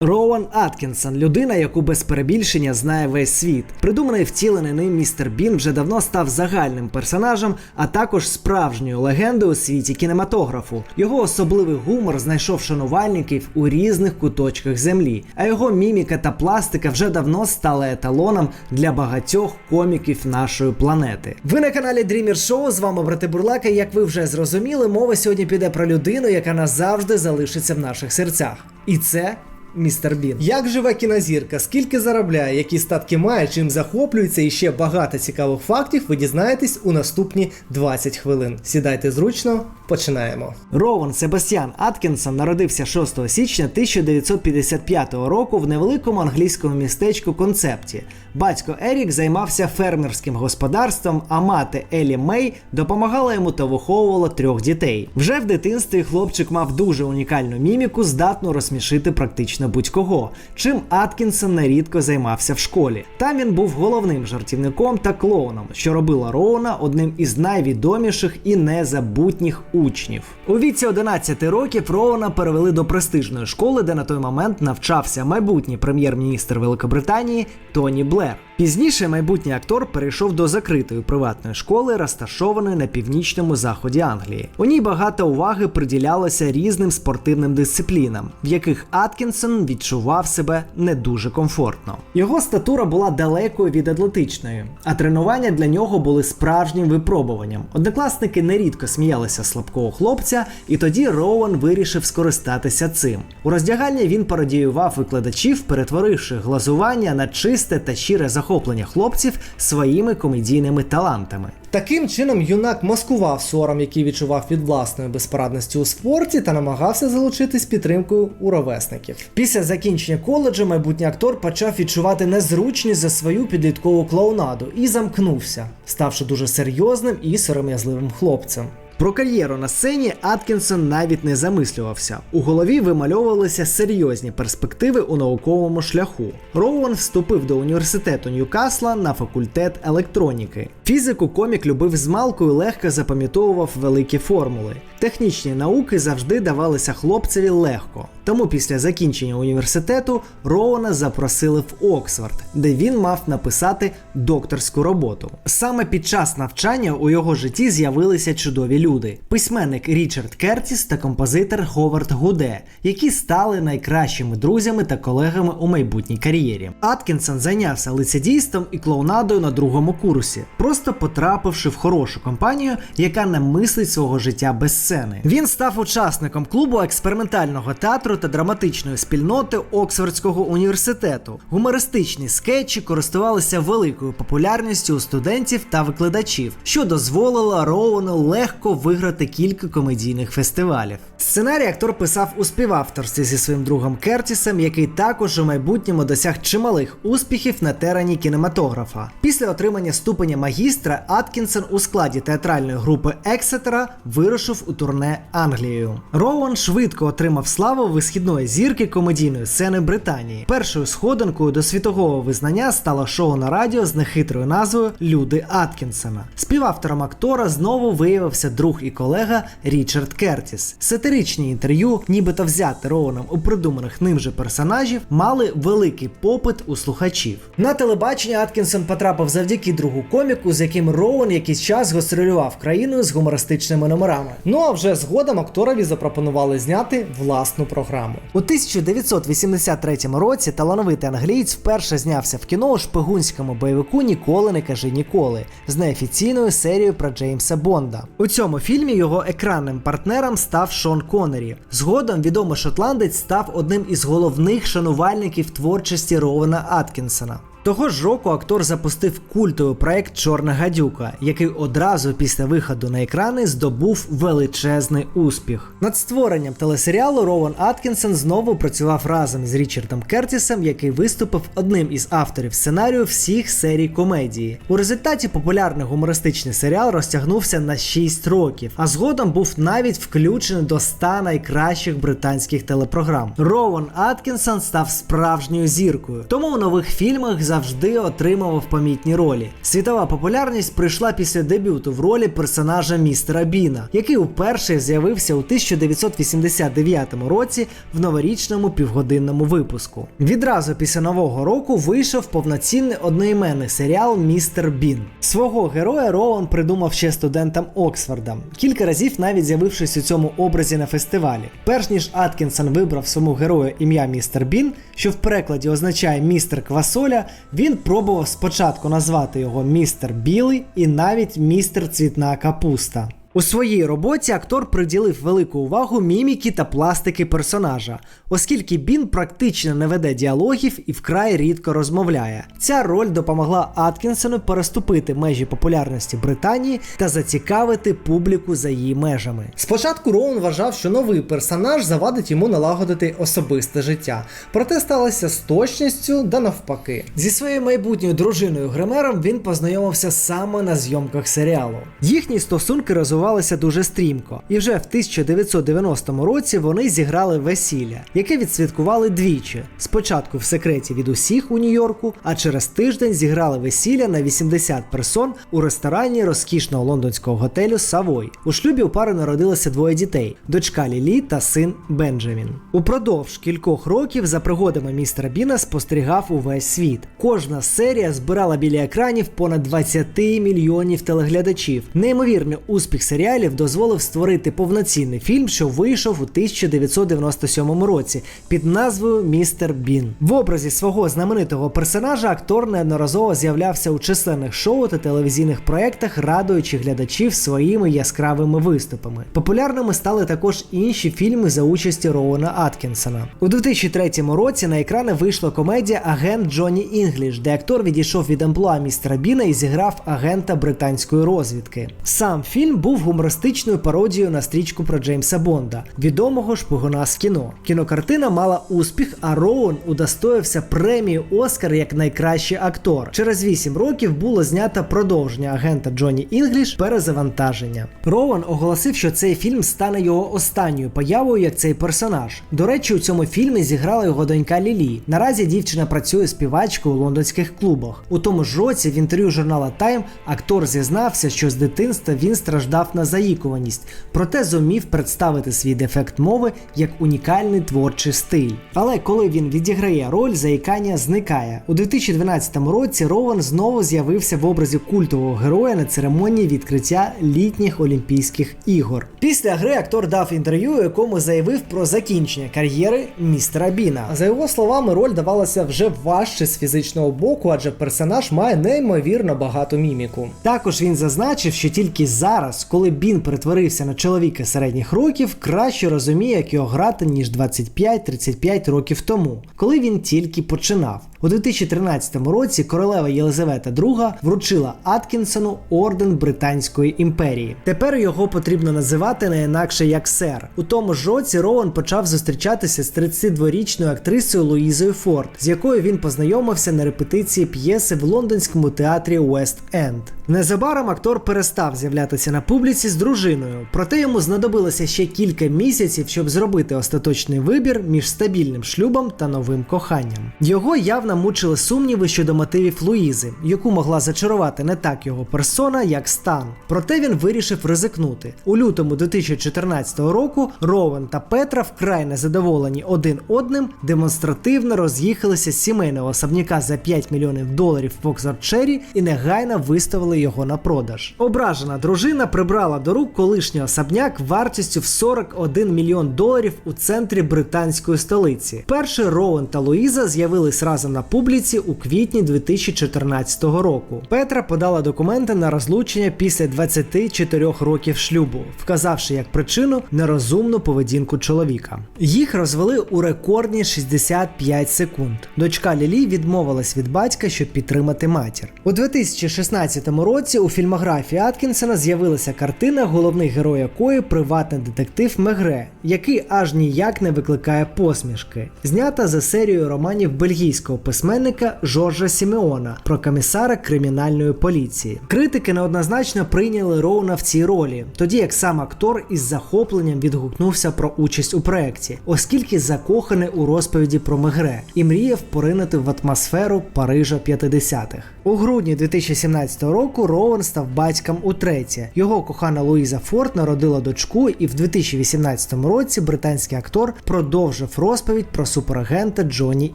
Роуан Аткінсон людина, яку без перебільшення знає весь світ. Придуманий втілений ним містер Бін вже давно став загальним персонажем, а також справжньою легендою у світі кінематографу. Його особливий гумор знайшов шанувальників у різних куточках землі, а його міміка та пластика вже давно стали еталоном для багатьох коміків нашої планети. Ви на каналі Dreamer Show, з вами брати Бурлака. Як ви вже зрозуміли, мова сьогодні піде про людину, яка назавжди залишиться в наших серцях. І це Містер Бін. Як живе кінозірка, скільки заробляє, які статки має, чим захоплюється і ще багато цікавих фактів ви дізнаєтесь у наступні 20 хвилин. Сідайте зручно, починаємо. Рован Себастьян Аткінсон народився 6 січня 1955 року в невеликому англійському містечку Концепті. Батько Ерік займався фермерським господарством, а мати Елі Мей допомагала йому та виховувала трьох дітей. Вже в дитинстві хлопчик мав дуже унікальну міміку, здатну розсмішити практично будь-кого, чим Аткінсон нерідко займався в школі. Там він був головним жартівником та клоуном, що робило Роуна одним із найвідоміших і незабутніх учнів. У віці 11 років Роуна перевели до престижної школи, де на той момент навчався майбутній прем'єр-міністр Великобританії Тоні Блер. Пізніше майбутній актор перейшов до закритої приватної школи, розташованої на північному заході Англії. У ній багато уваги приділялося різним спортивним дисциплінам, в яких Аткінсон відчував себе не дуже комфортно. Його статура була далекою від атлетичної, а тренування для нього були справжнім випробуванням. Однокласники нерідко сміялися слабкого хлопця, і тоді Роуан вирішив скористатися цим. У роздягальні він пародіював викладачів, перетворивши глазування на чисте та щире захоплення хлопців своїми комедійними талантами. Таким чином, юнак маскував сором, який відчував від власної безпорадності у спорті, та намагався залучитись підтримкою у ровесників. Після закінчення коледжу майбутній актор почав відчувати незручність за свою підліткову клоунаду і замкнувся, ставши дуже серйозним і сором'язливим хлопцем. Про кар'єру на сцені Аткінсон навіть не замислювався. У голові вимальовувалися серйозні перспективи у науковому шляху. Роуан вступив до університету Ньюкасла на факультет електроніки. Фізику комік любив з малку і легко запам'ятовував великі формули. Технічні науки завжди давалися хлопцеві легко. Тому після закінчення університету Роуана запросили в Оксфорд, де він мав написати докторську роботу. Саме під час навчання у його житті з'явилися чудові люди: письменник Річард Кертіс та композитор Ховард Гуде, які стали найкращими друзями та колегами у майбутній кар'єрі. Аткінсон зайнявся лицедійством і клоунадою на другому курсі, просто потрапивши в хорошу компанію, яка не мислить свого життя без сцени. Він став учасником клубу експериментального театру та драматичної спільноти Оксфордського університету. Гумористичні скетчі користувалися великою популярністю у студентів та викладачів, що дозволило Роуну легко виграти кілька комедійних фестивалів. Сценарій актор писав у співавторстві зі своїм другом Кертісом, який також у майбутньому досяг чималих успіхів на терені кінематографа. Після отримання ступеня магістра Аткінсон у складі театральної групи Ексетера вирушив у турне Англією. Роуан швидко отримав славу висхідної зірки комедійної сцени Британії. Першою сходинкою до світового визнання стало шоу на радіо з нехитрою назвою Люди Аткінсона. Співавтором актора знову виявився друг і колега Річард Кертіс. Сатиричні інтерв'ю, нібито взяти Роуаном у придуманих ним же персонажів, мали великий попит у слухачів. На телебачення Аткінсон потрапив завдяки другу коміку, з яким Роуан якийсь час гастролював країною з гумористичними номерами. Ну а вже згодом акторові запропонували зняти власну програму. У 1983 році талановитий англієць вперше знявся в кіно у шпигунському бойовику Ніколи не кажи ніколи з неофіційною серією про Джеймса Бонда. У цьому фільмі його екранним партнером став Шон Коннері. Згодом відомий шотландець став одним із головних шанувальників творчості Ровена Аткінсона. Того ж року актор запустив культовий проект Чорна гадюка, який одразу після виходу на екрани здобув величезний успіх. Над створенням телесеріалу Рован Аткінсон знову працював разом з Річардом Кертісом, який виступив одним із авторів сценарію всіх серій комедії. У результаті популярний гумористичний серіал розтягнувся на 6 років, а згодом був навіть включений до 100 найкращих британських телепрограм. Рован Аткінсон став справжньою зіркою, тому у нових фільмах за завжди отримував помітні ролі. Світова популярність прийшла після дебюту в ролі персонажа містера Біна, який уперше з'явився у 1989 році в новорічному півгодинному випуску. Відразу після нового року вийшов повноцінний одноіменний серіал Містер Бін. Свого героя Роуан придумав ще студентам Оксфорда, кілька разів навіть з'явившись у цьому образі на фестивалі. Перш ніж Аткінсон вибрав своєму герою ім'я Містер Бін, що в перекладі означає містер Квасоля, він пробував спочатку назвати його містер Білий і навіть містер Цвітна Капуста. У своїй роботі актор приділив велику увагу міміки та пластики персонажа, оскільки Бін практично не веде діалогів і вкрай рідко розмовляє. Ця роль допомогла Аткінсону переступити межі популярності Британії та зацікавити публіку за її межами. Спочатку Роун вважав, що новий персонаж завадить йому налагодити особисте життя, проте сталося з точністю да навпаки. Зі своєю майбутньою дружиною Гримером він познайомився саме на зйомках серіалу. Їхні стосунки розвивалися дуже стрімко, і вже в 1990 році вони зіграли весілля, яке відсвяткували двічі. Спочатку в секреті від усіх у Нью-Йорку, а через тиждень зіграли весілля на 80 персон у ресторані розкішного лондонського готелю Савой. У шлюбі у пари народилося двоє дітей: дочка Лілі та син Бенджамін. Упродовж кількох років за пригодами містера Біна спостерігав увесь світ. Кожна серія збирала біля екранів понад 20 мільйонів телеглядачів. Неймовірний успіх серіалів дозволив створити повноцінний фільм, що вийшов у 1997 році під назвою Містер Бін. В образі свого знаменитого персонажа актор неодноразово з'являвся у численних шоу та телевізійних проєктах, радуючи глядачів своїми яскравими виступами. Популярними стали також інші фільми за участі Роуена Аткінсона. У 2003 році на екрани вийшла комедія Агент Джонні Інгліш, де актор відійшов від амплуа містера Біна і зіграв агента британської розвідки. Сам фільм був гумористичною пародією на стрічку про Джеймса Бонда, відомого шпигуна з кіно. Кінокартина мала успіх, а Роуен удостоївся премії Оскар як найкращий актор. Через 8 років було знято продовження агента Джонні Інгліш перезавантаження. Роуен оголосив, що цей фільм стане його останньою появою як цей персонаж. До речі, у цьому фільмі зіграла його донька Лілі. Наразі дівчина працює співачкою у лондонських клубах. У тому ж році в інтерв'ю журнала Time актор зізнався, що з дитинства він страждав на заїкуваність, проте зумів представити свій дефект мови як унікальний творчий стиль. Але коли він відіграє роль, заїкання зникає. У 2012 році Роуен знову з'явився в образі культового героя на церемонії відкриття літніх Олімпійських ігор. Після гри актор дав інтерв'ю, у якому заявив про закінчення кар'єри містера Біна. За його словами, роль давалася вже важче з фізичного боку, адже персонаж має неймовірно багато міміку. Також він зазначив, що тільки зараз, коли Бін перетворився на чоловіка середніх років, краще розуміє, як його грати, ніж 25-35 років тому, коли він тільки починав. У 2013 році королева Єлизавета II вручила Аткінсону орден Британської імперії. Тепер його потрібно називати не інакше як сер. У тому ж році Роуен почав зустрічатися з 32-річною актрисою Луїзою Форд, з якою він познайомився на репетиції п'єси в лондонському театрі Уест Енд. Незабаром актор перестав з'являтися на публіці з дружиною, проте йому знадобилося ще кілька місяців, щоб зробити остаточний вибір між стабільним шлюбом та новим коханням. Його явно мучили сумніви щодо мотивів Луїзи, яку могла зачарувати не так його персона, як стан. Проте він вирішив ризикнути. У лютому 2014 року Роуен та Петра вкрай незадоволені один одним, демонстративно роз'їхалися з сімейного особняка за 5 мільйонів доларів в Оксфорд Черрі і негайно виставили його на продаж. Ображена дружина прибрала до рук колишній особняк вартістю в 41 мільйон доларів у центрі британської столиці. Перший Роуен та Луїза з'явились разом на публіці у квітні 2014 року. Петра подала документи на розлучення після 24 років шлюбу, вказавши як причину нерозумну поведінку чоловіка. Їх розвели у рекордні 65 секунд. Дочка Лілі відмовилась від батька, щоб підтримати матір. У 2016 році у фільмографії Аткінсона з'явилася картина, головний герой якої приватний детектив Мегре, який аж ніяк не викликає посмішки. Знята за серією романів бельгійського письменника Жоржа Сімеона про комісара кримінальної поліції. Критики неоднозначно прийняли Роуна в цій ролі, тоді як сам актор із захопленням відгукнувся про участь у проєкті, оскільки закоханий у розповіді про Мегре і мріяв поринути в атмосферу Парижа 50-х. У грудні 2017 року Роуен став батьком утретє. Його кохана Луїза Форд народила дочку, і в 2018 році британський актор продовжив розповідь про суперагента Джонні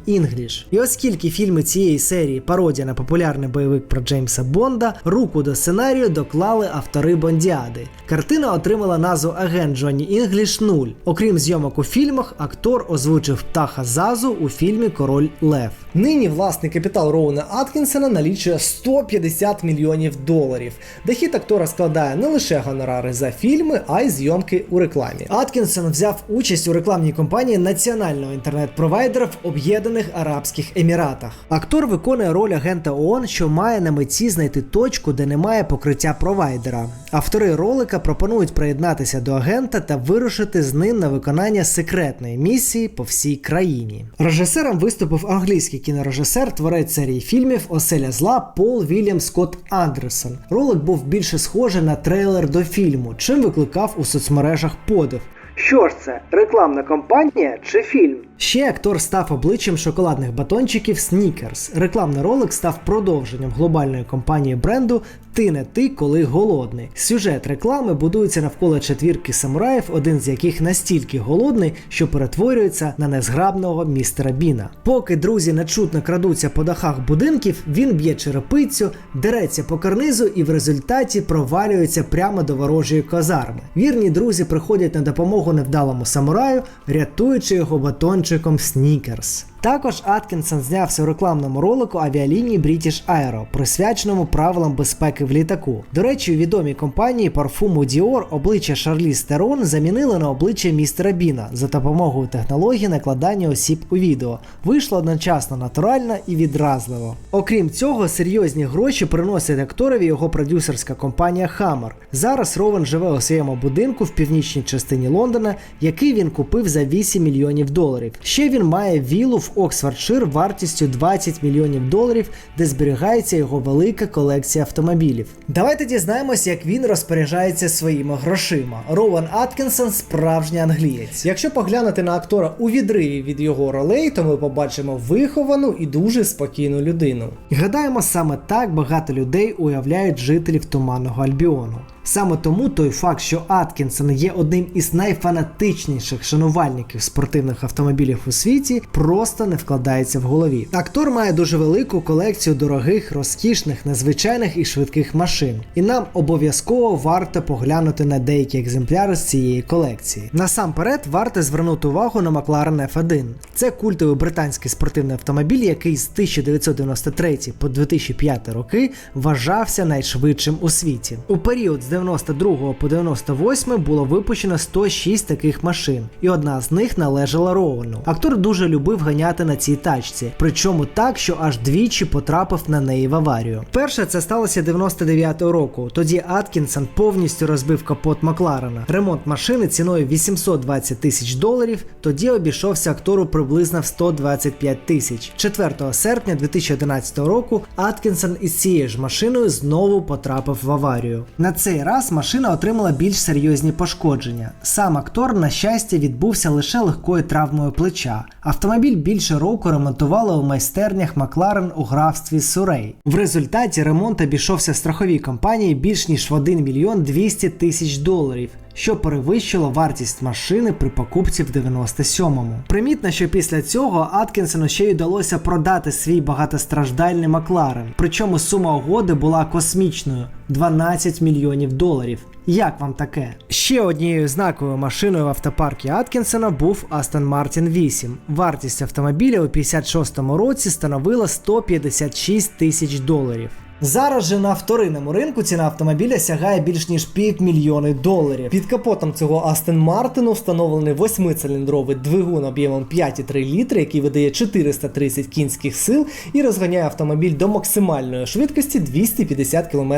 Інгліш. І оскільки фільми цієї серії пародія на популярний бойовик про Джеймса Бонда, руку до сценарію доклали автори Бондіади. Картина отримала назву Агент Джонні Інгліш 0. Окрім зйомок у фільмах, актор озвучив птаха Зазу у фільмі Король Лев. Нині власний капітал Роуна Аткінсона налічує 150 мільйонів доларів. Дохід актора складає не лише гонорари за фільми, а й зйомки у рекламі. Аткінсон взяв участь у рекламній кампанії національного інтернет-провайдера в Об'єднаних Арабських Еміратах. Актор виконує роль агента ООН, що має на меті знайти точку, де немає покриття провайдера. Автори ролика пропонують приєднатися до агента та вирушити з ним на виконання секретної місії по всій країні. Режисером виступив англійський кінорежисер, творець серії фільмів Оселя зла Пол Вільям Скотт Андерсон. Ролик був більше схожий на трейлер до фільму, чим викликав у соцмережах подив. Що ж це, рекламна кампанія чи фільм? Ще актор став обличчям шоколадних батончиків Snickers. Рекламний ролик став продовженням глобальної кампанії бренду Ти не ти, коли голодний. Сюжет реклами будується навколо четвірки самураїв, один з яких настільки голодний, що перетворюється на незграбного містера Біна. Поки друзі нечутно крадуться по дахах будинків, він б'є черепицю, дереться по карнизу і в результаті провалюється прямо до ворожої казарми. Вірні друзі приходять на допомогу невдалому самураю, рятуючи його Japończykom sneakers. Також Аткінсон знявся у рекламному ролику авіалінії British Aero, присвяченому правилам безпеки в літаку. До речі, у відомій компанії парфуму Dior обличчя Шарлі Стерон замінили на обличчя містера Біна за допомогою технології накладання осіб у відео. Вийшло одночасно натурально і відразливо. Окрім цього, серйозні гроші приносить акторові його продюсерська компанія Hammer. Зараз Ровен живе у своєму будинку в північній частині Лондона, який він купив за 8 мільйонів доларів. Ще він має вілу в Оксфордшир вартістю 20 мільйонів доларів, де зберігається його велика колекція автомобілів. Давайте дізнаємось, як він розпоряджається своїми грошима. Роуан Аткінсон справжній англієць. Якщо поглянути на актора у відриві від його ролей, то ми побачимо виховану і дуже спокійну людину. Гадаємо, саме так багато людей уявляють жителів Туманного Альбіону. Саме тому той факт, що Аткінсон є одним із найфанатичніших шанувальників спортивних автомобілів у світі, просто не вкладається в голові. Актор має дуже велику колекцію дорогих, розкішних, незвичайних і швидких машин, і нам обов'язково варто поглянути на деякі екземпляри з цієї колекції. Насамперед, варто звернути увагу на McLaren F1. Це культовий британський спортивний автомобіль, який з 1993 по 2005 роки вважався найшвидшим у світі. У період з 92 по 98 було випущено 106 таких машин, і одна з них належала Роуену. Актор дуже любив ганяти на цій тачці, причому так, що аж двічі потрапив на неї в аварію. Перше це сталося 99-го року. Тоді Аткінсон повністю розбив капот Макларена. Ремонт машини ціною 820 тисяч доларів. Тоді обійшовся актору приблизно в 125 тисяч. 4 серпня 2011 року Аткінсон із цією ж машиною знову потрапив в аварію. На цей раз машина отримала більш серйозні пошкодження. Сам актор, на щастя, відбувся лише легкою травмою плеча. Автомобіль більше року ремонтували у майстернях Макларен у графстві Сурей. В результаті ремонт обійшовся страховій компанії більш ніж в 1 мільйон 200 тисяч доларів. Що перевищило вартість машини при покупці в 97-му. Примітно, що після цього Аткінсону ще й вдалося продати свій багатостраждальний Макларен. Причому сума угоди була космічною 12 мільйонів доларів. Як вам таке? Ще однією знаковою машиною в автопаркі Аткінсона був Aston Martin 8. Вартість автомобіля у 56-му році становила 156 тисяч доларів. Зараз же на вторинному ринку ціна автомобіля сягає більш ніж півмільйони доларів. Під капотом цього Астон Мартину встановлений восьмициліндровий двигун об'ємом 5,3 літри, який видає 430 кінських сил і розганяє автомобіль до максимальної швидкості 250 км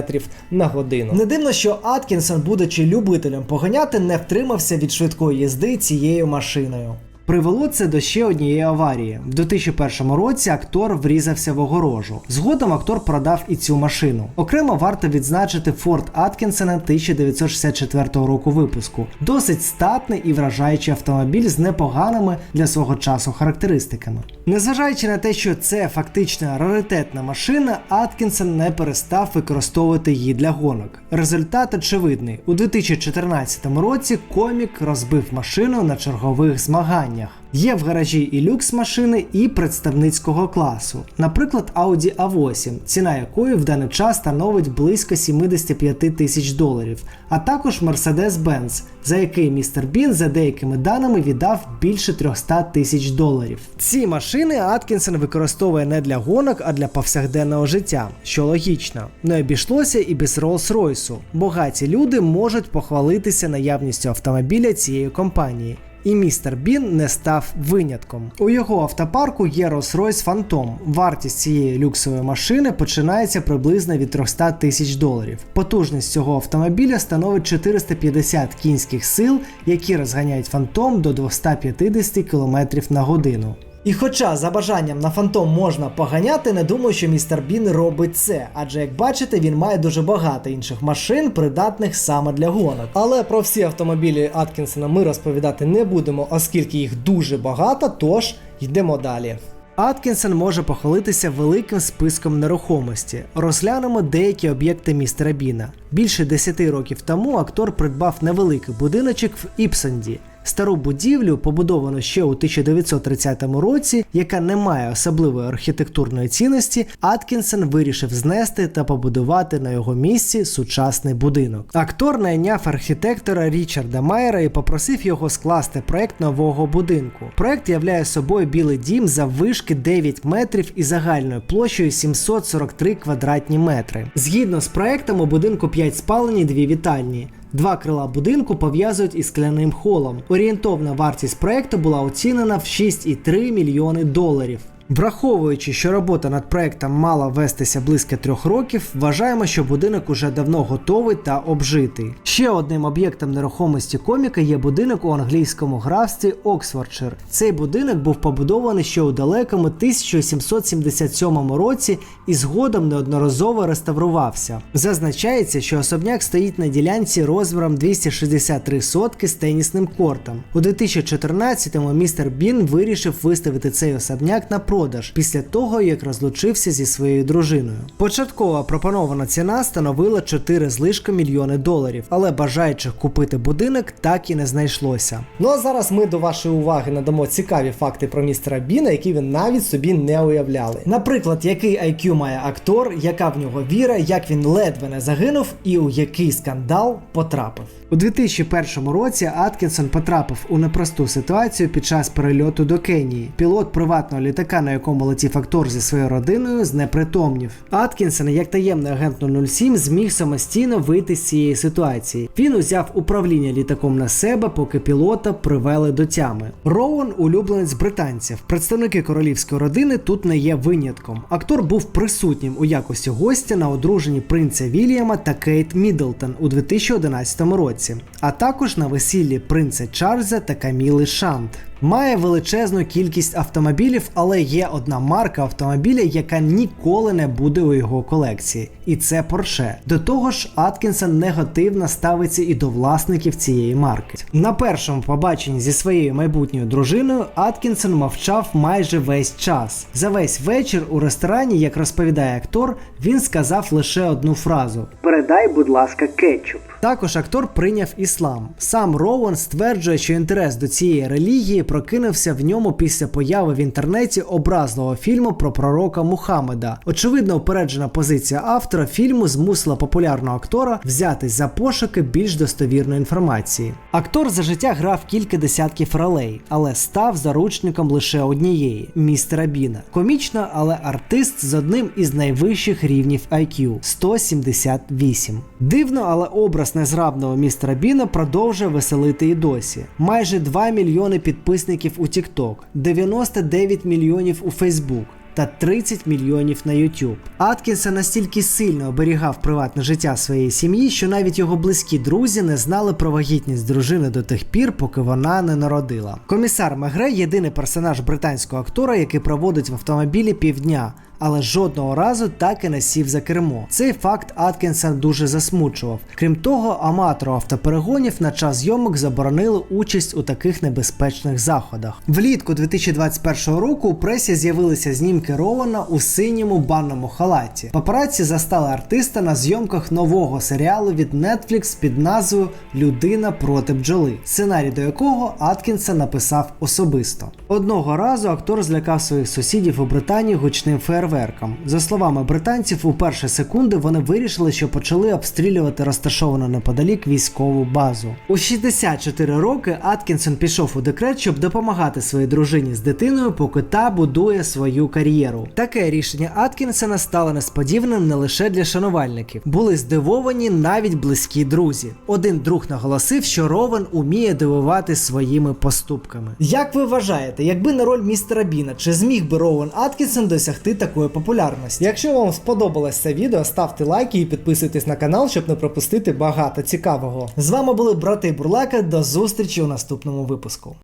на годину. Не дивно, що Аткінсон, будучи любителем поганяти, не втримався від швидкої їзди цією машиною. Привело це до ще однієї аварії. В 2001 році актор врізався в огорожу. Згодом актор продав і цю машину. Окремо варто відзначити Ford Аткінсона 1964 року випуску. Досить статний і вражаючий автомобіль з непоганими для свого часу характеристиками. Незважаючи на те, що це фактично раритетна машина, Аткінсон не перестав використовувати її для гонок. Результат очевидний: у 2014 році комік розбив машину на чергових змаганнях. Є в гаражі і люкс машини, і представницького класу. Наприклад, Audi A8, ціна якої в даний час становить близько 75 тисяч доларів, а також Mercedes-Benz, за який містер Бін за деякими даними віддав більше 300 тисяч доларів. Ці машини Аткінсон використовує не для гонок, а для повсякденного життя, що логічно. Не обійшлося і без Rolls-Royce. Багаті люди можуть похвалитися наявністю автомобіля цієї компанії. І містер Бін не став винятком. У його автопарку є Rolls-Royce Phantom. Вартість цієї люксової машини починається приблизно від 300 тисяч доларів. Потужність цього автомобіля становить 450 кінських сил, які розганяють Phantom до 250 км на годину. І хоча за бажанням на фантом можна поганяти, не думаю, що містер Бін робить це, адже як бачите, він має дуже багато інших машин, придатних саме для гонок. Але про всі автомобілі Аткінсона ми розповідати не будемо, оскільки їх дуже багато, тож йдемо далі. Аткінсон може похвалитися великим списком нерухомості. Розглянемо деякі об'єкти містера Біна. Більше 10 років тому актор придбав невеликий будиночок в Іпсенді. Стару будівлю, побудовану ще у 1930 році, яка не має особливої архітектурної цінності, Аткінсон вирішив знести та побудувати на його місці сучасний будинок. Актор найняв архітектора Річарда Майера і попросив його скласти проект нового будинку. Проект являє собою білий дім заввишки 9 метрів і загальною площею 743 квадратні метри. Згідно з проектом, у будинку 5 спалень і 2 вітальні. Два крила будинку пов'язують із скляним холом. Орієнтовна вартість проекту була оцінена в 6,3 мільйони доларів. Враховуючи, що робота над проектом мала вестися близько трьох років, вважаємо, що будинок уже давно готовий та обжитий. Ще одним об'єктом нерухомості коміка є будинок у англійському графстві Оксфордшир. Цей будинок був побудований ще у далекому 1777 році і згодом неодноразово реставрувався. Зазначається, що особняк стоїть на ділянці розміром 263 сотки з тенісним кортом. У 2014-му містер Бін вирішив виставити цей особняк на продаж після того, як розлучився зі своєю дружиною. Початкова пропонована ціна становила 4 злишка мільйони доларів, але бажаючих купити будинок так і не знайшлося. Ну а зараз ми до вашої уваги надамо цікаві факти про містера Біна, які ви навіть собі не уявляли. Наприклад, який IQ має актор, яка в нього віра, як він ледве не загинув і у який скандал потрапив. У 2001 році Аткінсон потрапив у непросту ситуацію під час перельоту до Кенії. Пілот приватного літака, на якому летів актор зі своєю родиною, знепритомнів. Аткінсон, як таємний агент 007, зміг самостійно вийти з цієї ситуації. Він узяв управління літаком на себе, поки пілота привели до тями. Роуен улюбленець британців. Представники королівської родини тут не є винятком. Актор був присутнім у якості гостя на одруженні принца Вільяма та Кейт Міддлтон у 2011 році, а також на весіллі принца Чарльза та Каміли Шант. Має величезну кількість автомобілів, але є одна марка автомобіля, яка ніколи не буде у його колекції, і це Porsche. До того ж, Аткінсон негативно ставиться і до власників цієї марки. На першому побаченні зі своєю майбутньою дружиною Аткінсон мовчав майже весь час. За весь вечір у ресторані, як розповідає актор, він сказав лише одну фразу: Передай, будь ласка, кетчуп. Також актор прийняв іслам. Сам Роуан стверджує, що інтерес до цієї релігії прокинувся в ньому після появи в інтернеті образливого фільму про пророка Мухаммеда. Очевидно, упереджена позиція автора фільму змусила популярного актора взятись за пошуки більш достовірної інформації. Актор за життя грав кілька десятків ролей, але став заручником лише однієї містера Біна. Комічно, але артист з одним із найвищих рівнів IQ 178. Дивно, але образ незграбного містера Біна продовжує веселити і досі. Майже 2 мільйони підписників у TikTok, 99 мільйонів у Facebook. Та 30 мільйонів на YouTube. Аткінсон настільки сильно оберігав приватне життя своєї сім'ї, що навіть його близькі друзі не знали про вагітність дружини до тих пір, поки вона не народила. Комісар Мегре єдиний персонаж британського актора, який проводить в автомобілі півдня. Але жодного разу так і не сів за кермо. Цей факт Аткінсон дуже засмучував. Крім того, аматору автоперегонів на час зйомок заборонили участь у таких небезпечних заходах. Влітку 2021 року у пресі з'явилися знімки Рована у синьому банному халаті. Папараці застали артиста на зйомках нового серіалу від Netflix під назвою Людина проти бджоли, сценарій до якого Аткінсон написав особисто. Одного разу актор злякав своїх сусідів у Британії гучним фейерверком. За словами британців, у перші секунди вони вирішили, що почали обстрілювати розташовану неподалік військову базу. У 64 роки Аткінсон пішов у декрет, щоб допомагати своїй дружині з дитиною, поки та будує свою кар'єру. Таке рішення Аткінсона стало несподіваним не лише для шанувальників. Були здивовані навіть близькі друзі. Один друг наголосив, що Ровен уміє дивувати своїми поступками. Як ви вважаєте, якби на роль містера Біна, чи зміг би Роуен Аткінсон досягти такої популярності? Якщо вам сподобалось це відео, ставте лайки і підписуйтесь на канал, щоб не пропустити багато цікавого. З вами були брати Бурлака. До зустрічі у наступному випуску.